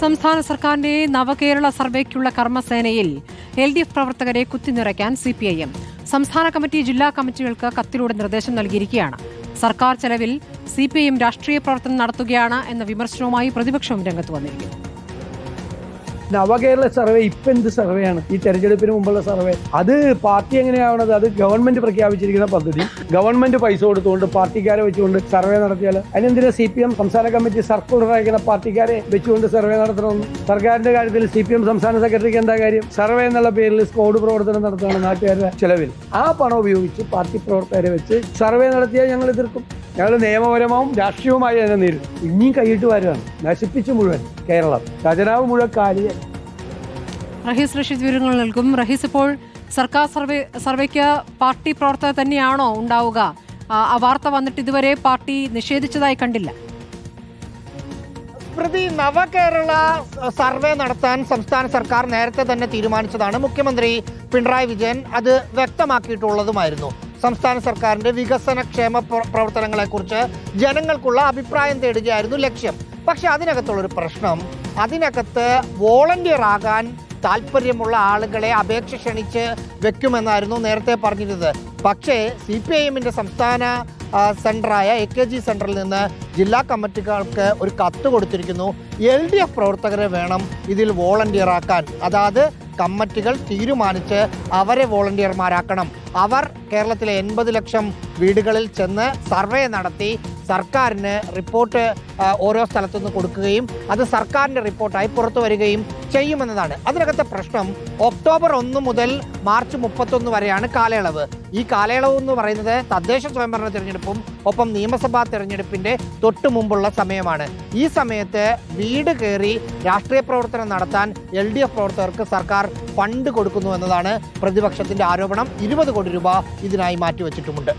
സംസ്ഥാന സർക്കാരിന്റെ നവകേരള സർവേക്കുള്ള കർമ്മസേനയിൽ എൽ ഡി എഫ് പ്രവർത്തകരെ കുത്തിനിറയ്ക്കാൻ സി പി ഐ എം. സംസ്ഥാന കമ്മിറ്റി ജില്ലാ കമ്മിറ്റികൾക്ക് കത്തിലൂടെ നിർദ്ദേശം നൽകിയിരിക്കുകയാണ്. സർക്കാർ ചെലവിൽ സി പി ഐ എം രാഷ്ട്രീയ പ്രവർത്തനം നടത്തുകയാണ് എന്ന വിമർശനവുമായി പ്രതിപക്ഷവും രംഗത്ത് വന്നിരിക്കുന്നു. നവകേരള സർവേ ഇപ്പം എന്ത് സർവേയാണ്? ഈ തെരഞ്ഞെടുപ്പിന് മുമ്പുള്ള സർവേ. അത് പാർട്ടി എങ്ങനെയാവണത്? അത് ഗവൺമെന്റ് പ്രഖ്യാപിച്ചിരിക്കുന്ന പദ്ധതി. ഗവൺമെന്റ് പൈസ കൊടുത്തുകൊണ്ട് പാർട്ടിക്കാരെ വെച്ചുകൊണ്ട് സർവേ നടത്തിയാൽ അതിനെന്തിനാ സി പി എം സംസ്ഥാന കമ്മിറ്റി സർക്കുലർ അയക്കുന്ന പാർട്ടിക്കാരെ വെച്ചുകൊണ്ട് സർവേ നടത്തണമെന്ന്? സർക്കാരിന്റെ കാര്യത്തിൽ സി പി എം സംസ്ഥാന സെക്രട്ടറിക്ക് എന്താ കാര്യം? സർവേ എന്നുള്ള പേരിൽ സ്കോഡ് പ്രവർത്തനം നടത്തുകയാണ് നാട്ടുകാരുടെ ചെലവിൽ. ആ പണം ഉപയോഗിച്ച് പാർട്ടി പ്രവർത്തകരെ വെച്ച് സർവേ നടത്തിയാൽ ഞങ്ങൾ എതിർക്കും. ഞങ്ങൾ നിയമപരമാവും രാഷ്ട്രീയവുമായി അതിനെ നേരിടും ഇനിയും കൈയിട്ട് വരുവാണ് നശിപ്പിച്ചു മുഴുവൻ കേരളം. ഖജനാവ് മുഴുവൻ കാലിയ റഹീസ് റഷീദ് വിവരങ്ങൾ നൽകും. റഹീസ് ഇപ്പോൾ സർക്കാർ സർവേ സർവേക്ക് പാർട്ടി പ്രവർത്തകർ തന്നെയാണോ ഉണ്ടാവുക? ആ, ആ വാർത്ത വന്നിട്ട് ഇതുവരെ പാർട്ടി നിഷേധിച്ചതായി കണ്ടില്ല. പ്രതി നവകേരള സർവേ നടത്താൻ സംസ്ഥാന സർക്കാർ നേരത്തെ തന്നെ തീരുമാനിച്ചതാണ് മുഖ്യമന്ത്രി പിണറായി വിജയൻ. അത് വ്യക്തമാക്കിയിട്ടുള്ളതുമായിരുന്നു. സംസ്ഥാന സർക്കാരിന്റെ വികസന ക്ഷേമ പ്ര- പ്രവർത്തനങ്ങളെക്കുറിച്ച് ജനങ്ങൾക്കുള്ള അഭിപ്രായം തേടുകയായിരുന്നു ലക്ഷ്യം. പക്ഷേ അതിനകത്തുള്ളൊരു പ്രശ്നം അതിനകത്ത് വോളണ്ടിയർ ആകാൻ താല്പര്യമുള്ള ആളുകളെ അപേക്ഷ ക്ഷണിച്ച് വെക്കുമെന്നായിരുന്നു നേരത്തെ പറഞ്ഞിരുന്നത്. പക്ഷേ സി പി ഐ എമ്മിന്റെ സംസ്ഥാന സെന്ററായ എ കെ ജി സെന്ററിൽ നിന്ന് ജില്ലാ കമ്മിറ്റികൾക്ക് ഒരു കത്ത് കൊടുത്തിരിക്കുന്നു. എൽ ഡി എഫ് പ്രവർത്തകരെ വേണം ഇതിൽ വോളണ്ടിയർ ആക്കാൻ. അതായത് കമ്മിറ്റികൾ തീരുമാനിച്ച് അവരെ വോളണ്ടിയർമാരാക്കണം. അവർ കേരളത്തിലെ എൺപത് ലക്ഷം വീടുകളിൽ ചെന്ന് സർവേ നടത്തി സർക്കാരിന് റിപ്പോർട്ട് ഓരോ സ്ഥലത്തുനിന്ന് കൊടുക്കുകയും അത് സർക്കാരിന്റെ റിപ്പോർട്ടായി പുറത്തു വരികയും ചെയ്യുമെന്നതാണ്. അതിനകത്തെ പ്രശ്നം ഒക്ടോബർ ഒന്ന് മുതൽ മാർച്ച് മുപ്പത്തൊന്ന് വരെയാണ് കാലയളവ്. ഈ കാലയളവ് എന്ന് പറയുന്നത് തദ്ദേശ സ്വയംഭരണ തിരഞ്ഞെടുപ്പും ഒപ്പം നിയമസഭാ തിരഞ്ഞെടുപ്പിന്റെ തൊട്ടു മുമ്പുള്ള സമയമാണ്. ഈ സമയത്ത് വീട് കയറി രാഷ്ട്രീയ പ്രവർത്തനം നടത്താൻ എൽ പ്രവർത്തകർക്ക് സർക്കാർ ഫണ്ട് കൊടുക്കുന്നു എന്നതാണ് പ്രതിപക്ഷത്തിന്റെ ആരോപണം. ഇരുപത് കോടി രൂപ ഇതിനായി മാറ്റിവെച്ചിട്ടുമുണ്ട്.